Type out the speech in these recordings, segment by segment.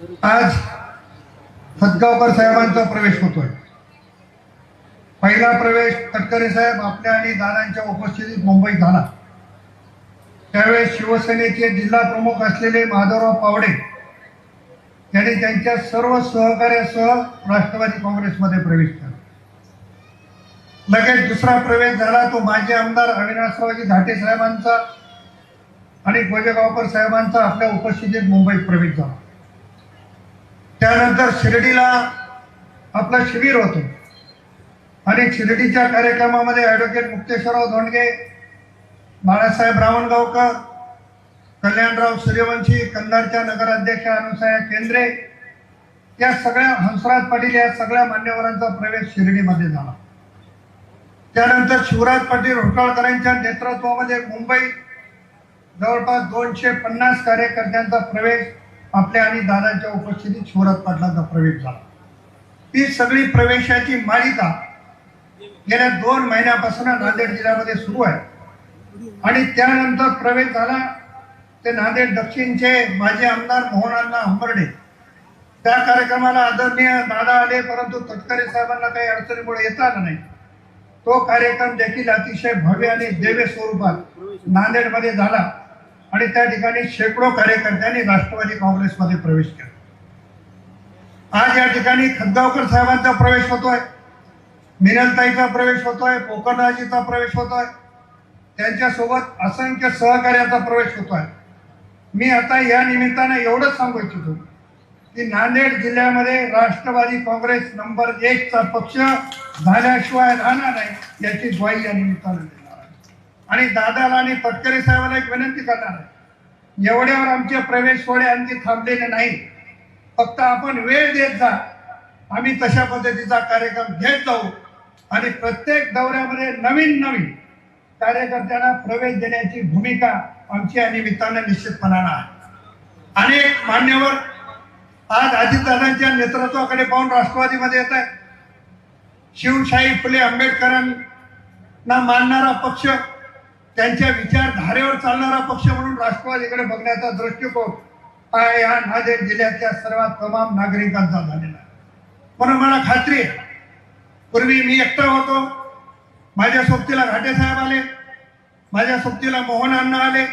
आज हदगावकर साहेबांचा प्रवेश होतोय. पहिला प्रवेश तटकरे साहेब आपल्या आणि दादांच्या उपस्थितीत मुंबईत झाला. त्यावेळेस शिवसेनेचे जिल्हा प्रमुख असलेले माधवराव पावडे यांनी त्यांच्या सर्व सहकार्यासह राष्ट्रवादी काँग्रेसमध्ये प्रवेश केला. लगेच दुसरा प्रवेश झाला तो माजी आमदार अविनाशरावजी घाटे साहेबांचा आणि गोजेगावकर साहेबांचा आपल्या उपस्थितीत मुंबईत प्रवेश झाला. त्यानंतर शिर्डीला आपलं शिबिर होतं. आणि शिर्डीच्या कार्यक्रमामध्ये ॲडव्होकेट मुक्तेश्वरराव धोंडगे बाळासाहेब रावणगावकर कल्याणराव सूर्यवंशी कंधारच्या नगराध्यक्ष अनुसया केंद्रे या सगळ्या हंसराज पाटील या सगळ्या मान्यवरांचा प्रवेश शिर्डीमध्ये झाला. त्यानंतर शिवराज पाटील रोटाळकरांच्या नेतृत्वामध्ये मुंबई जवळपास दोनशे पन्नास कार्यकर्त्यांचा प्रवेश आपल्या आणि दादांच्या उपस्थितीत शिवराज पाटलांचा प्रवेश झाला. ती सगळी प्रवेशाची मालिका गेल्या दोन महिन्यापासून नांदेड जिल्ह्यामध्ये सुरू आहे. आणि त्यानंतर प्रवेश झाला. ते नांदेड दक्षिणचे माजी आमदार मोहनांना हंबर्डे. त्या कार्यक्रमाला आदरणीय दादा आले परंतु तटकरे साहेबांना काही अडचणीमुळे येता आला नाही. तो कार्यक्रम देखील अतिशय भव्य आणि देव्य स्वरूपात नांदेडमध्ये झाला. आणि त्या ठिकाणी शेकडो कार्यकर्त्यांनी राष्ट्रवादी काँग्रेसमध्ये प्रवेश केला. आज या ठिकाणी खदगावकर साहेबांचा प्रवेश होतोय मिनलताईचा प्रवेश होतोय पोकरराजीचा प्रवेश होतोय. त्यांच्यासोबत असंख्य सहकार्याचा प्रवेश होतोय. मी आता या निमित्तानं एवढंच सांगू इच्छितो की नांदेड जिल्ह्यामध्ये राष्ट्रवादी काँग्रेस नंबर एकचा पक्ष झाल्याशिवाय राहणार नाही याची ग्वाही या निमित्तानं आणि दादाला आणि तटकरे साहेबाला एक विनंती करणार आहे. एवढ्यावर आमचे प्रवेश सोहळे आणखी थांबलेले नाही. फक्त आपण वेळ देत जा. आम्ही तशा पद्धतीचा कार्यक्रम घेत जाऊ. आणि प्रत्येक दौऱ्यामध्ये नवीन नवीन कार्यकर्त्यांना प्रवेश देण्याची भूमिका आमची या निमित्तानं निश्चितपणानं आहे. अनेक मान्यवर आज अजितदादांच्या नेतृत्वाकडे पाहून राष्ट्रवादीमध्ये येत आहे शिवशाही फुले आंबेडकरांना मानणारा पक्ष त्यांच्या विचारधारेवर चालणारा पक्ष म्हणून राष्ट्रवादीकडे बघण्याचा दृष्टिकोन हा या नांदेड जिल्ह्यातल्या सर्वात तमाम नागरिकांचा झालेला आहे. म्हणून मला खात्री आहे. पूर्वी मी एकटा होतो. माझ्या सोबतीला घाटे साहेब आले. माझ्या सोबतीला मोहन अण्णा आले.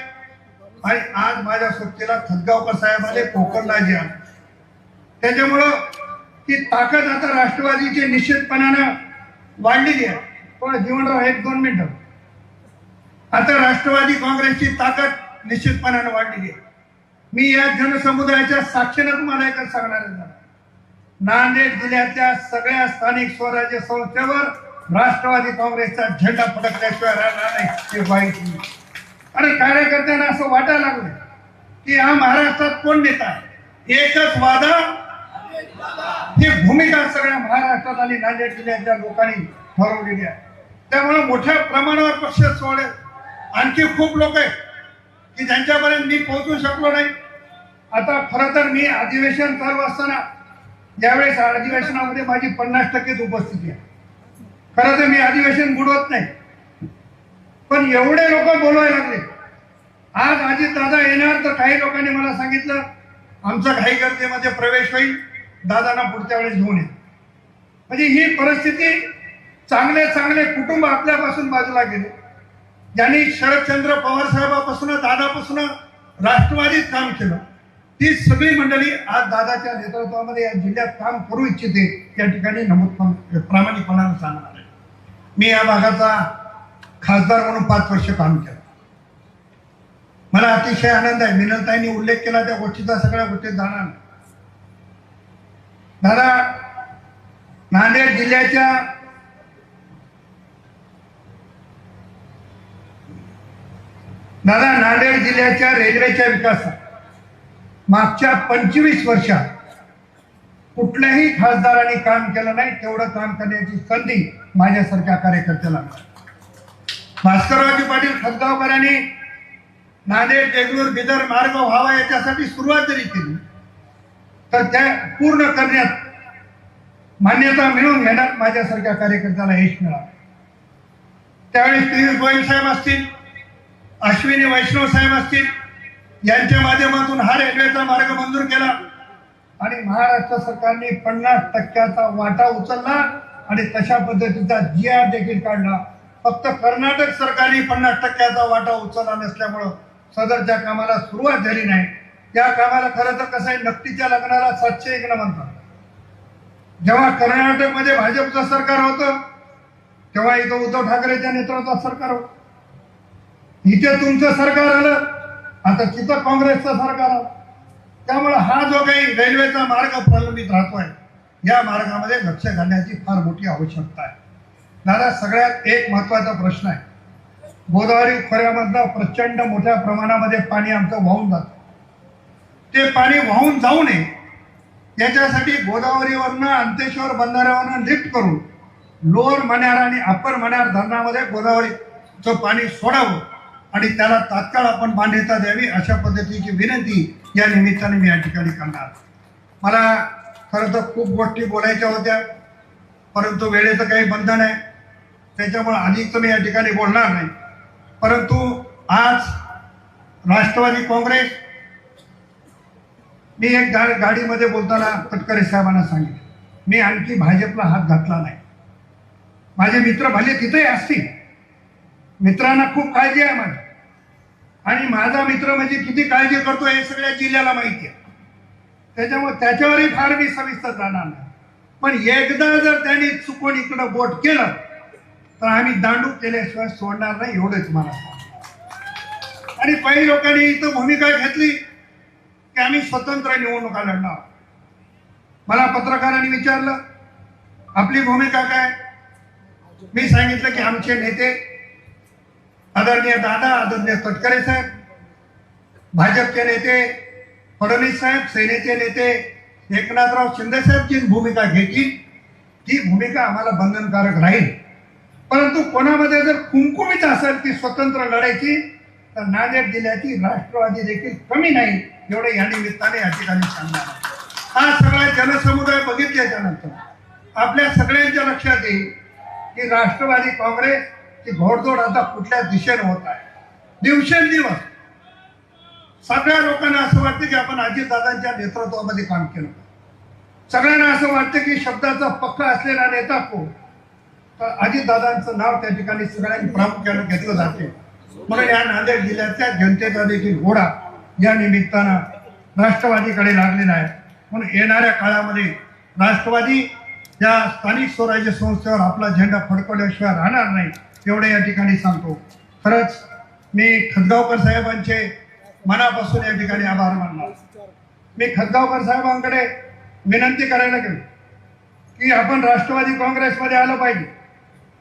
आणि आज माझ्या सोबतीला खदगावकर साहेब आले कोकणलाजी आले. त्याच्यामुळं ती ताकद आता राष्ट्रवादीची निश्चितपणानं वाढलेली आहे. पण जीवनराव एक दोन मिनिटं. आता राष्ट्रवादी काँग्रेसची ताकद निश्चितपणानं वाढलेली आहे. मी या जनसमुदायाच्या साक्षीनं तुम्हाला एकच सांगणार नांदेड जिल्ह्यातल्या सगळ्या स्थानिक स्वराज्य संस्थेवर राष्ट्रवादी काँग्रेसचा झेंडा फडकल्याशिवाय राहणार नाही ते वाईट आणि कार्यकर्त्यांना असं वाटायला लागलं की हा महाराष्ट्रात कोण नेता एकच वादा? ही भूमिका सगळ्या महाराष्ट्रात आणि नांदेड जिल्ह्यातल्या लोकांनी ठरवलेली आहे. त्यामुळे मोठ्या प्रमाणावर पक्ष सोडे आणखी खूप लोक आहेत की ज्यांच्यापर्यंत मी पोहोचू शकलो नाही. आता खरं तर मी अधिवेशन चालू असताना यावेळेस अधिवेशनामध्ये माझी पन्नास टक्केच उपस्थिती आहे. खरं तर मी अधिवेशन बुडवत नाही. पण एवढे लोक बोलवायला लागले. आज अजित दादा येणार तर काही लोकांनी मला सांगितलं आमचा घाई गर्दीमध्ये प्रवेश होईल दादांना पुढच्या वेळेस घेऊन ये. म्हणजे ही परिस्थिती चांगले चांगले कुटुंब आपल्यापासून बाजूला गेले. ज्यांनी शरदचंद्र पवार साहेबापासून दादापासून राष्ट्रवादीत काम केलं ती सगळी मंडळी आज दादाच्या नेतृत्वामध्ये या जिल्ह्यात काम करू इच्छिते या ठिकाणी नमूद प्रामाणिकपणानं सांगणार आहे. मी या भागाचा खासदार म्हणून पाच वर्ष काम केलं. मला अतिशय आनंद आहे. मिनलताईंनी उल्लेख केला त्या गोष्टीचा सगळ्या गोष्टीत जाणार दादा नांदेड जिल्ह्याच्या दादा नांदेड जिल्ह्याच्या रेल्वेच्या विकासात मागच्या पंचवीस वर्षात कुठल्याही खासदारांनी काम केलं नाही तेवढं काम करण्याची संधी माझ्यासारख्या कार्यकर्त्याला मिळाली. भास्कररावजी पाटील खतगावकरांनी नांदेड देगलूर बिदर मार्ग व्हावा याच्यासाठी सुरुवात जरी केली तर त्या पूर्ण करण्यात मान्यता मिळून घेण्यात माझ्यासारख्या कार्यकर्त्याला यश मिळालं त्यावेळेस पियुष गोयल साहेब असतील अश्विनी वैष्णव साहेब असतील यांच्या माध्यमातून हा रेल्वेचा मार्ग मंजूर केला आणि महाराष्ट्र सरकारने पन्नास टक्क्याचा वाटा उचलला आणि तशा पद्धतीचा जी आर देखील काढला. फक्त कर्नाटक सरकारने पन्नास टक्क्याचा वाटा उचलला नसल्यामुळं सदरच्या कामाला सुरुवात झाली नाही. त्या कामाला खरं तर कसं आहे नक्कीच्या लग्नाला सातशे एक म्हणतात. जेव्हा कर्नाटकमध्ये भाजपचं सरकार होतं तेव्हा इथं उद्धव ठाकरेच्या नेतृत्वात सरकार होतं. इथे तुमचं सरकार आलं आता तिथं काँग्रेसचं सरकार आलं. त्यामुळे हा जो काही रेल्वेचा मार्ग प्रलंबित राहतोय या मार्गामध्ये लक्ष घालण्याची फार मोठी आवश्यकता आहे. दादा सगळ्यात एक महत्त्वाचा प्रश्न आहे. गोदावरी खोऱ्यामधला प्रचंड मोठ्या प्रमाणामध्ये पाणी आमचं वाहून जातं. ते पाणी वाहून जाऊ नये याच्यासाठी गोदावरीवरनं अंतेश्वर बंधाऱ्यावरनं लिफ्ट करून लोअर मण्यार आणि अप्पर मण्यार धरणामध्ये गोदावरीचं पाणी सोडावं. आणि त्याला तात्काळ आपण मान्यता द्यावी अशा पद्धतीची विनंती या निमित्ताने मी या ठिकाणी करणार. मला खरं तर खूप गोष्टी बोलायच्या होत्या परंतु वेळेचं काही बंधन आहे. त्याच्यामुळे अधिक मी या ठिकाणी बोलणार नाही. परंतु आज राष्ट्रवादी काँग्रेस मी एक गा गाडीमध्ये बोलताना तटकरे साहेबांना सांगितलं. मी आणखी भाजपला हात घातला नाही. माझे मित्र भले तिथेही असतील. मित्रांना खूप काळजी आहे माझी. आणि माझा मित्र म्हणजे किती काळजी करतो हे सगळ्या जिल्ह्याला माहिती आहे. त्याच्यामुळे त्याच्यावरही फार मी सविस्तर जाणार नाही. पण एकदा जर त्यांनी चुकून इकडं बोट केलं तर आम्ही दांडू केल्याशिवाय सोडणार नाही एवढंच मला आणि काही लोकांनी इथं भूमिका घेतली की आम्ही स्वतंत्र निवडणुका लढणार. मला पत्रकारांनी विचारलं आपली भूमिका काय? मी सांगितलं की आमचे नेते आदरणीय दादा आदरणीय तटकरे साहेब भाजपचे नेते फडणवीस साहेब सेनेचे नेते एकनाथराव शिंदेसाहेब जी भूमिका घेतली. ती भूमिका आम्हाला बंधनकारक राहील. परंतु कोणामध्ये जर कुंकुमित असेल ती स्वतंत्र लढायची तर नांदेड जिल्ह्याची राष्ट्रवादी देखील कमी नाही एवढे या निमित्ताने या ठिकाणी सांगणार हा सगळा जनसमुदाय बघितल्याच्या नंतर आपल्या सगळ्यांच्या लक्षात येईल की राष्ट्रवादी काँग्रेस की घोडदौड आता कुठल्या दिशेने होत आहे. दिवसेंदिवस सगळ्या लोकांना असं वाटतं की आपण अजितदादांच्या नेतृत्वामध्ये काम केलं सगळ्यांना असं वाटतं की शब्दाचा पक्का असलेला नेता कोण? तर अजितदादांचं नाव त्या ठिकाणी सगळ्यांनी प्रामुख्याने घेतलं जाते. म्हणून या नांदेड जिल्ह्याच्या जनतेचा देखील घोडा या निमित्तानं राष्ट्रवादीकडे लागलेला आहे. म्हणून येणाऱ्या काळामध्ये राष्ट्रवादी या स्थानिक स्वराज्य संस्थेवर आपला झेंडा फडकवल्याशिवाय राहणार नाही एवढे या ठिकाणी सांगतो. खरंच मी खतगावकर साहेबांचे मनापासून या ठिकाणी आभार मानणार. मी खतगावकर साहेबांकडे विनंती करायला गेलो की आपण राष्ट्रवादी काँग्रेसमध्ये आलं पाहिजे.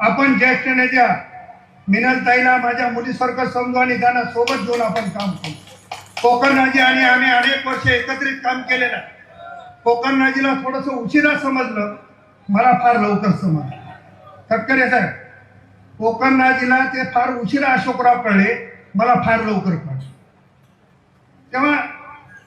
आपण ज्येष्ठ नेत्या मिनलताईला माझ्या मुलीसारखं समजू आणि त्यांना सोबत घेऊन आपण काम करू. कोकणराजी आणि आम्ही अनेक वर्ष एकत्रित काम केलेलं आहे. कोकण थोडंसं उशिरा समजलं मला फार लवकर समजलं. तत्करे साहेब कोकण नाजीला ते फार उशिरा अशोकराव कळले मला फार लवकर कळले. तेव्हा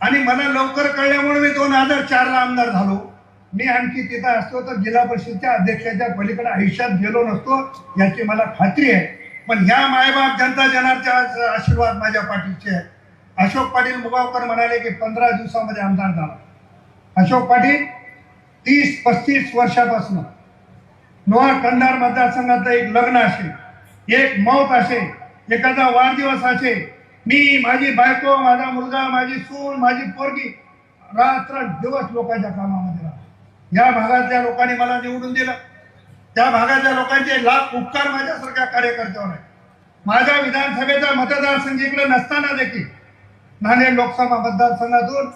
आणि मला लवकर कळल्यामुळे मी दोन हजार चारला आमदार झालो. मी आणखी तिथं असतो तर जिल्हा परिषदच्या अध्यक्षाच्या पलीकडे आयुष्यात गेलो नसतो याची मला खात्री आहे. पण ह्या मायबाप जनता जनार्दनचा आशीर्वाद माझ्या पाठीचे आहे. अशोक पाटील मुगावकर म्हणाले की पंधरा दिवसामध्ये आमदार झाला. अशोक पाटील तीस पस्तीस वर्षापासून लोहा कंधार मतदारसंघातलं एक लग्न असेल एक मौत असेल एखादा वाढदिवस असेल मी माझी बायको माझा मुलगा माझी सून माझी पोरगी रात्र दिवस लोकांच्या कामामध्ये राहतो. या भागातल्या लोकांनी मला निवडून दिलं. त्या भागातल्या लोकांचे लाख उपकार माझ्यासारख्या कार्यकर्त्यावर आहे माझ्या विधानसभेचा मतदारसंघ इकडे नसताना देखील नांदेड लोकसभा मतदारसंघातून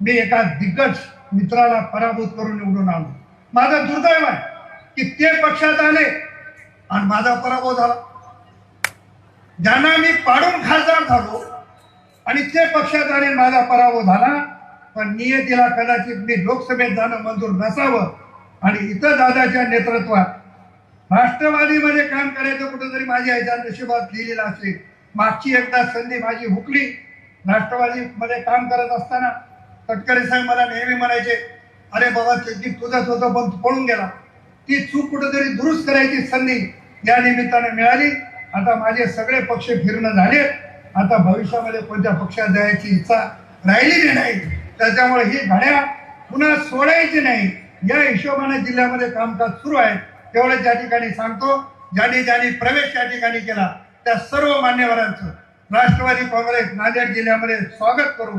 मी एका दिग्गज मित्राला पराभूत करून निवडून आलो माझा दुर्दैव आहे की ते पक्षात आले आणि माझा पराभव झाला. ज्यांना मी पाडून खासदार झालो आणि ते पक्षात आले माझा पराभव झाला पण नियतीला कदाचित मी लोकसभेत जाणं मंजूर नसावं आणि इतर दादाच्या नेतृत्वात राष्ट्रवादीमध्ये काम करायचं कुठंतरी माझ्या याच्या नशिबात लिहिलेलं असेल. मागची एकदा संधी माझी हुकली. राष्ट्रवादीमध्ये काम करत असताना तटकरे साहेब मला नेहमी म्हणायचे अरे बाबा ते तुझंच होतं पण पळून गेला. ती चूक कुठंतरी दुरुस्त करायची संधी या निमित्ताने मिळाली. आता माझे सगळे पक्ष फिरणं झाले. आता भविष्यामध्ये कोणत्या पक्षात जायची इच्छा राहिलेली नाही. त्याच्यामुळे ही घड्या पुन्हा सोडायची नाही. या हिशोबाने जिल्ह्यामध्ये कामकाज सुरू आहे. तेवढं त्या ठिकाणी सांगतो ज्यांनी ज्यांनी प्रवेश त्या ठिकाणी केला त्या सर्व मान्यवरांचं राष्ट्रवादी काँग्रेस नांदेड जिल्ह्यामध्ये स्वागत करून